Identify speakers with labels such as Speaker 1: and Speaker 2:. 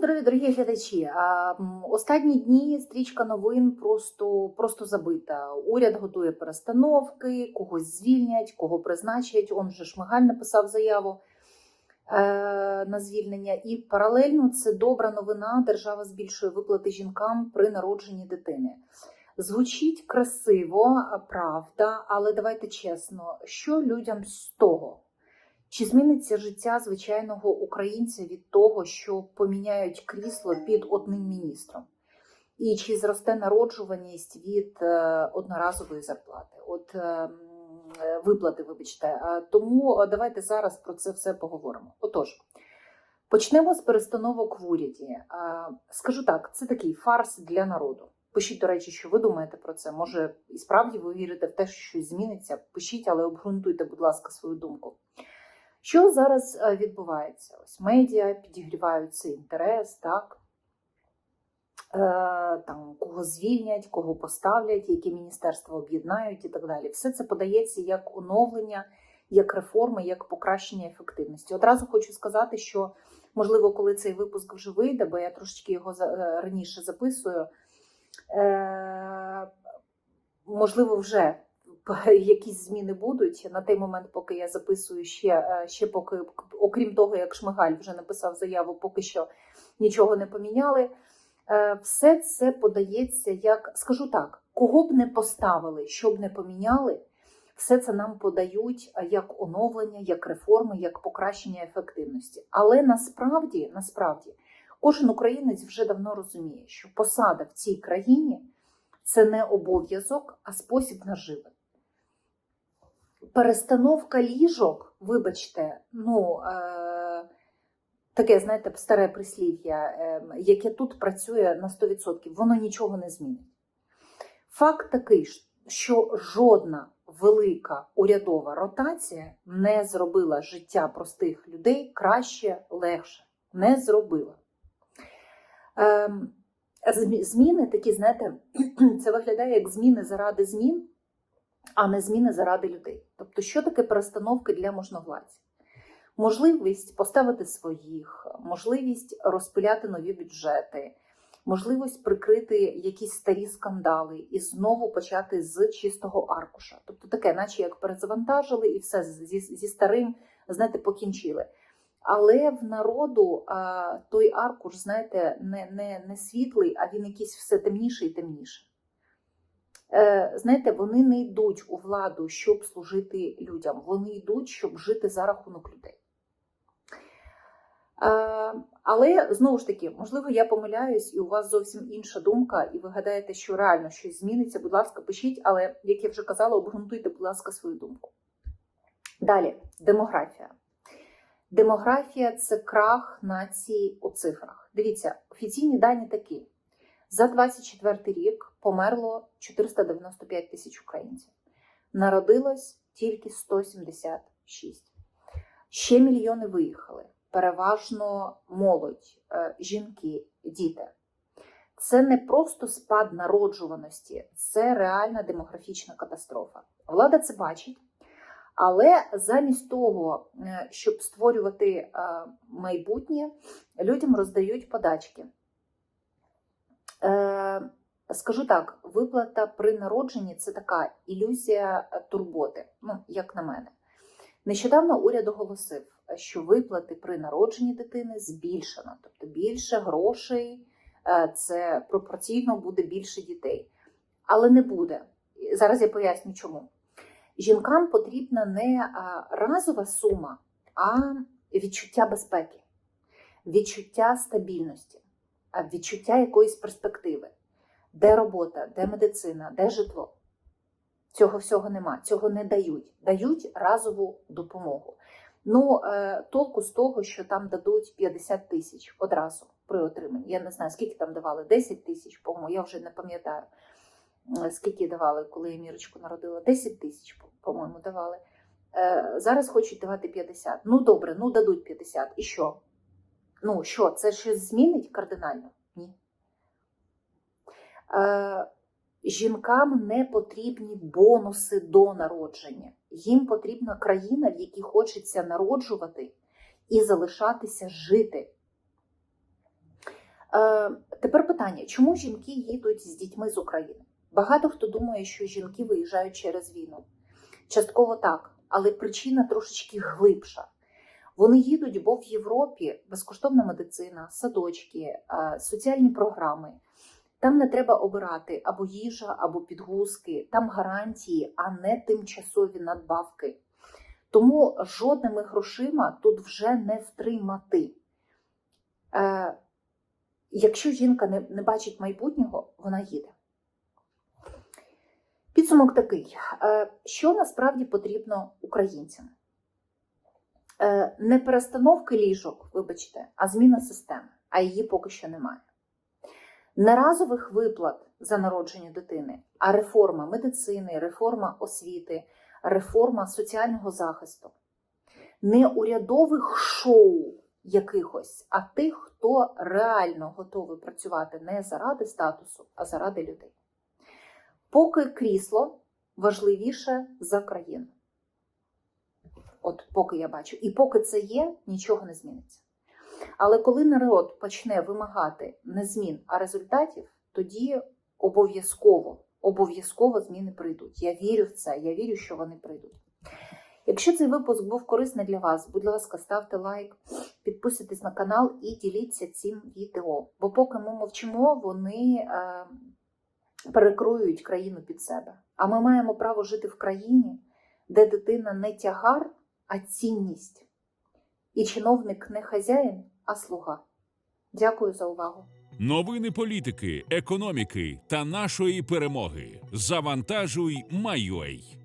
Speaker 1: здоров'я, дорогі глядачі. Останні дні стрічка новин просто, просто забита. Уряд готує перестановки, когось звільнять, кого призначать. Он же Шмигаль написав заяву е, на звільнення. І паралельно це добра новина. Держава збільшує виплати жінкам при народженні дитини. Звучить красиво, правда, але давайте чесно, що людям з того? Чи зміниться життя звичайного українця від того, що поміняють крісло під одним міністром? І чи зросте народжуваність від е, одноразової зарплати? От е, е, виплати, вибачте. Е, Тому давайте зараз про це все поговоримо. Отож, почнемо з перестановок в уряді. Скажу так, це такий фарс для народу. Пишіть, до речі, що ви думаєте про це. Може, і справді ви вірите в те, що щось зміниться. Пишіть, але обґрунтуйте, будь ласка, свою думку. Що зараз е, відбувається? Ось медіа підігрівають цей інтерес, так? Е, там, кого звільнять, кого поставлять, які міністерства об'єднають і так далі. Все це подається як оновлення, як реформи, як покращення ефективності. Одразу хочу сказати, що можливо, коли цей випуск вже вийде, бо я трошечки його е, раніше записую. Можливо, вже якісь зміни будуть на той момент, поки я записую ще, е, ще поки, окрім того, як Шмигаль вже написав заяву, поки що нічого не поміняли. Е, Все це подається як, скажу так, кого б не поставили, що б не поміняли, все це нам подають е, як оновлення, як реформи, як покращення ефективності. Але насправді, насправді, кожен українець вже давно розуміє, що посада в цій країні це не обов'язок, а спосіб наживи. Перестановка ліжок, вибачте, ну е, таке, знаєте, старе прислів'я, е, яке тут працює на 100%, воно нічого не змінить. Факт такий, що жодна велика урядова ротація не зробила життя простих людей краще, легше. Не зробила. Змі- Зміни такі, знаєте, це виглядає як зміни заради змін, а не зміни заради людей. Тобто, що таке перестановки для можновладців? Можливість поставити своїх, можливість розпиляти нові бюджети, можливість прикрити якісь старі скандали і знову почати з чистого аркуша. Тобто таке, наче як перезавантажили і все зі, зі старим, знаєте, покінчили. Але в народу а, той аркуш, знаєте, не, не, не світлий, а він якийсь все темніший і темніший. Е, знаєте, вони не йдуть у владу, щоб служити людям. Вони йдуть, щоб жити за рахунок людей. Е, але знову ж таки, можливо, я помиляюсь, і у вас зовсім інша думка, і ви гадаєте, що реально щось зміниться. Будь ласка, пишіть, але, як я вже казала, обґрунтуйте, будь ласка, свою думку. Далі, демографія. Демографія це крах нації у цифрах. Дивіться, офіційні дані такі: за 24 рік померло 495 тисяч українців. Народилось тільки 176. Ще мільйони виїхали. Переважно молодь, е, жінки, діти. Це не просто спад народжуваності, це реальна демографічна катастрофа. Влада це бачить. Але замість того, е, щоб створювати е, майбутнє, людям роздають подачки. Е, Скажу так, виплата при народженні це така ілюзія турботи, ну, як на мене. Нещодавно уряд оголосив, що виплати при народженні дитини збільшено, тобто більше грошей, е, це пропорційно буде більше дітей. Але не буде. Зараз я поясню чому. Жінкам потрібна не разова сума, а відчуття безпеки, відчуття стабільності, відчуття якоїсь перспективи. Де робота, де медицина, де житло. Цього всього нема, цього не дають. Дають разову допомогу. Ну, е, толку з того, що там дадуть 50 тисяч одразу при отриманні. Я не знаю, скільки там давали, 10 тисяч, по-моєму, я вже не пам'ятаю, е, скільки давали, коли я Мірочку народила. 10 тисяч, по- по-моєму, давали. Е, зараз хочуть давати 50. Ну, добре, ну дадуть 50. І що? Ну, що, це щось змінить кардинально? Е, жінкам не потрібні бонуси до народження. Їм потрібна країна, в якій хочеться народжувати і залишатися жити. Е, тепер питання: чому жінки їдуть з дітьми з України? Багато хто думає, що жінки виїжджають через війну. Частково так, але причина трошечки глибша. Вони їдуть, бо в Європі безкоштовна медицина, садочки, е, соціальні програми. Там не треба обирати або їжа, або підгузки, там гарантії, а не тимчасові надбавки. Тому жодними грошима тут вже не втримати. Е, якщо жінка не, не бачить майбутнього, вона їде. Підсумок такий: Е, що насправді потрібно українцям? Е, Не перестановки ліжок, вибачте, а зміна системи, а її поки що немає. Не разових виплат за народження дитини, а реформа медицини, реформа освіти, реформа соціального захисту. Не урядових шоу якихось, а тих, хто реально готовий працювати не заради статусу, а заради людей. Поки крісло важливіше за країну. От поки я бачу. І поки це є, нічого не зміниться. Але коли народ почне вимагати не змін, а результатів, тоді обов'язково, обов'язково зміни прийдуть. Я вірю в це, я вірю, що вони прийдуть. Якщо цей випуск був корисний для вас, будь ласка, ставте лайк, підписуйтесь на канал і діліться цим відео. Бо поки ми мовчимо, вони е, перекроюють країну під себе. А ми маємо право жити в країні, де дитина не тягар, а цінність. І чиновник не хазяїн, а слуга. Дякую за увагу.
Speaker 2: Новини політики, економіки та нашої перемоги. Завантажуй, майой.